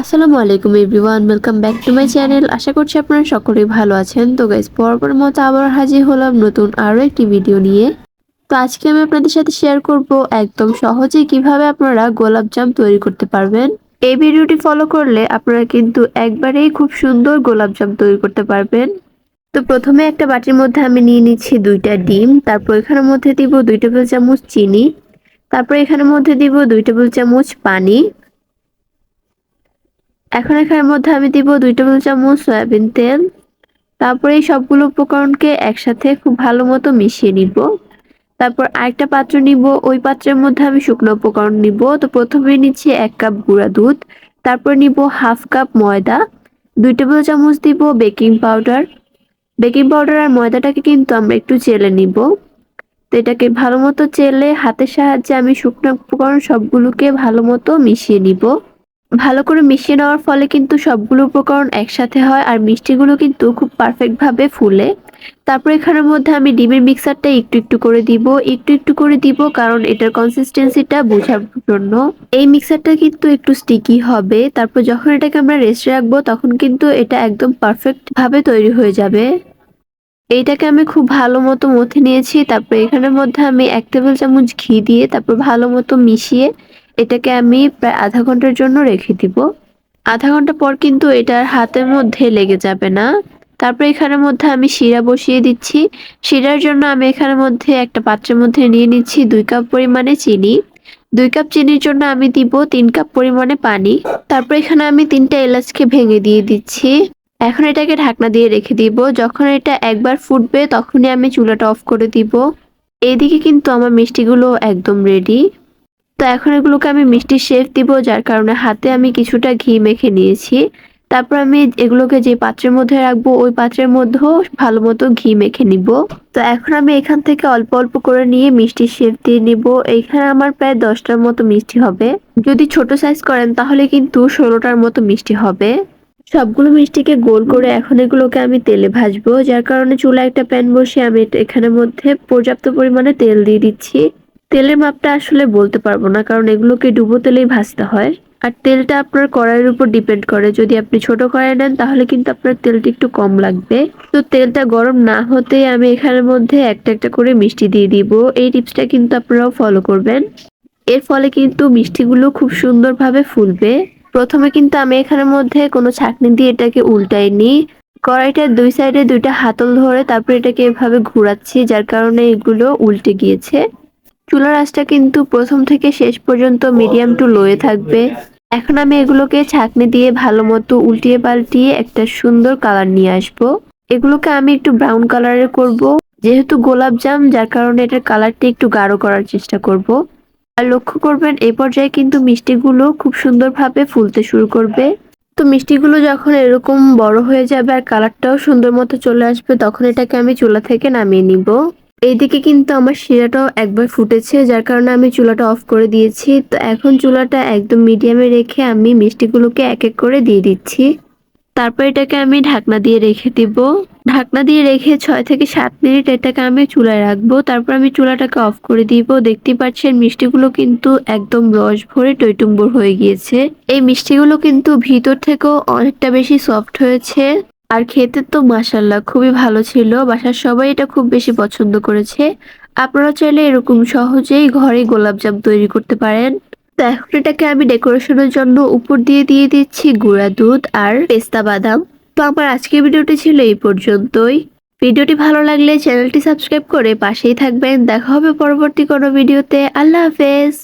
আসসালামু আলাইকুম everyone welcome back to my channel আশা করছি আপনারা সকলেই ভালো আছেন। তো গাইজ পরপর মতো আবার হাজির হলাম নতুন আরও একটি ভিডিও নিয়ে। তো আজকে আমি আপনাদের সাথে শেয়ার করব একদম সহজে কীভাবে আপনারা গোলাপ জাম তৈরি করতে পারবেন। এই ভিডিওটি ফলো করলে আপনারা কিন্তু একবারেই খুব সুন্দর গোলাপ জাম তৈরি করতে পারবেন। তো প্রথমে একটা বাটির মধ্যে আমি নিয়ে নিচ্ছি দুইটা ডিম, তারপর এখানের মধ্যে দিব দুই টেবিল চামচ চিনি, তারপর এখানের মধ্যে দিব দুই টেবিল চামচ পানি। এখন এখানের মধ্যে আমি দিব দুই টেবিল চামচ সয়াবিন তেল। তারপরে এই সবগুলো উপকরণকে একসাথে খুব ভালো মতো মিশিয়ে নিব। তারপর আরেকটা পাত্র নিব, ওই পাত্রের মধ্যে আমি শুকনো উপকরণ নিব। তো প্রথমে নিচ্ছি এক কাপ গুঁড়া দুধ, তারপর নিব হাফ কাপ ময়দা, দুই টেবিল চামচ দিব বেকিং পাউডার। বেকিং পাউডার আর ময়দাটাকে কিন্তু আমরা একটু চেলে নিব। তো এটাকে ভালো মতো চেলে হাতের সাহায্যে আমি শুকনো উপকরণ সবগুলোকে ভালো মতো মিশিয়ে নিব। ভালো করে মিশিয়ে নেওয়ার ফলে কিন্তু সবগুলো উপকরণ একসাথে হয় আর মিষ্টিগুলো কিন্তু খুব পারফেক্ট ভাবে ফুলে। তারপর এখানের মধ্যে আমি ডিমের মিক্সারটা একটু একটু করে দিব, একটু একটু করে দিব কারণ এটার কনসিস্টেন্সিটা বোঝার জন্য। এই মিক্সারটা কিন্তু একটু স্টিকি হবে, তারপর যখন এটাকে আমরা রেস্টে রাখব তখন কিন্তু এটা একদম পারফেক্ট ভাবে তৈরি হয়ে যাবে। এইটাকে আমি খুব ভালো মতো মথে নিয়েছি, তারপর এখানের মধ্যে আমি এক টেবিল চামচ ঘি দিয়ে তারপর ভালো মতো মিশিয়ে এটাকে আমি প্রায় আধা ঘণ্টার জন্য রেখে দিব। আধা ঘণ্টা পর কিন্তু এটার হাতের মধ্যে লেগে যাবে না। তারপর এখানের মধ্যে আমি শিরা বসিয়ে দিচ্ছি। শিরার জন্য আমি এখানের মধ্যে একটা পাত্রের মধ্যে নিয়ে নিচ্ছি দুই কাপ পরিমাণে চিনি। দুই কাপ চিনির জন্য আমি দিব তিন কাপ পরিমাণে পানি। তারপর এখানে আমি তিনটা এলাচকে ভেঙে দিয়ে দিচ্ছি। এখন এটাকে ঢাকনা দিয়ে রেখে দিব। যখন এটা একবার ফুটবে তখনই আমি চুলাটা অফ করে দিব। এইদিকে কিন্তু আমার মিষ্টিগুলো একদম রেডি তো এখন এগুলোকে আমি মিষ্টির শেফ দিব, যার কারণে হাতে আমি কিছুটা ঘি মেখে নিয়েছি। তারপর আমি এগুলোকে যে পাত্রের মধ্যে রাখব, ওই পাত্রের মধ্যেও ভালো মতো ঘি মেখে নিব। তো এখন আমি এখান থেকে অল্প অল্প করে নিয়ে মিষ্টির শেপ দিয়ে নিব। এইখানে আমার প্রায় দশটার মতো মিষ্টি হবে। যদি ছোট সাইজ করেন, তাহলে কিন্তু ষোলোটার মতো মিষ্টি হবে। সবগুলো মিষ্টিকে গোল করে এখন এগুলোকে আমি তেলে ভাজবো, যার কারণে চুলা একটা প্যান বসে আমি এখানের মধ্যে পর্যাপ্ত পরিমাণে তেল দিয়ে দিচ্ছি। তেলের মাপটা আসলে বলতে পারব না, কারণ এগুলোকে ডুবো তেলেই ভাজতে হয়। আর তেলটা আপনার কড়াইয়ের উপর ডিপেন্ড করে। যদি আপনি ছোট কড়াই নেন, তাহলে কিন্তু আপনার তেলটা একটু কম লাগবে। তো তেলটা গরম না হতে আমি এখানের মধ্যে একটা একটা করে মিষ্টি দিয়ে দিব। এই টিপসটা কিন্তু আপনারাও ফলো করবেন। এর ফলে কিন্তু মিষ্টিগুলো খুব সুন্দরভাবে ফুলবে। প্রথমে কিন্তু আমি এখানের মধ্যে কোনো ছাকনি দিয়ে এটাকে উল্টাইনি কড়াইটার দুই সাইডে দুইটা হাতল ধরে তারপর এটাকে এভাবে ঘোরাচ্ছি, যার কারণে এগুলো উল্টে গিয়েছে। চুলার আঁচটা কিন্তু প্রথম থেকে শেষ পর্যন্ত মিডিয়াম টু লোয়ে থাকবে। এখন আমি এগুলোকে ছাঁকনি দিয়ে ভালো মতো উল্টিয়ে পাল্টিয়ে একটা সুন্দর কালার নিয়ে আসব। এগুলোকে আমি একটু ব্রাউন কালারের করব। যেহেতু গোলাপ জাম, যার কারণে এটার কালারটি একটু গাঢ় করার চেষ্টা করব। আর লক্ষ্য করবেন এই পর্যায়ে কিন্তু মিষ্টিগুলো খুব সুন্দরভাবে ফুলতে শুরু করবে। তো মিষ্টিগুলো যখন এরকম বড় হয়ে যাবে আর কালারটাও সুন্দর মতো চলে আসবে, তখন এটাকে আমি চুলা থেকে নামিয়ে নিব। এইদিকে কিন্তু আমার শিরাটাও একবার ফুটেছে, যার কারণে আমি চুলাটা অফ করে দিয়েছি। তো এখন চুলাটা একদম মিডিয়ামে রেখে আমি মিষ্টিগুলোকে এক এক করে দিয়ে দিচ্ছি। তারপর এটাকে আমি ঢাকনা দিয়ে রেখে দিব। ঢাকনা দিয়ে রেখে ছয় থেকে সাত মিনিট এটাকে আমি চুলায় রাখব। তারপর আমি চুলাটাকে অফ করে দিব। দেখতে পাচ্ছেন, মিষ্টিগুলো কিন্তু একদম রস ভরে টইটুম্বর হয়ে গিয়েছে। এই মিষ্টিগুলো কিন্তু ভিতর থেকেও অনেকটা বেশি সফট হয়েছে। আর খেতে তো মাসাল্লাহ খুবই ভালো ছিল। বাসার সবাই এটা খুব বেশি পছন্দ করেছে। আপনারা চাইলে এরকম সহজেই ঘরে গোলাপজাম তৈরি করতে পারেন। তো এখন এটাকে আমি ডেকোরেশনের জন্য উপর দিয়ে দিয়ে দিচ্ছি গুঁড়া দুধ আর পেস্তা বাদাম। তো আমার আজকের ভিডিওটি ছিল এই পর্যন্তই। ভিডিওটি ভালো লাগলে চ্যানেলটি সাবস্ক্রাইব করে পাশেই থাকবেন। দেখা হবে পরবর্তী কোনো ভিডিওতে। আল্লাহ হাফেজ।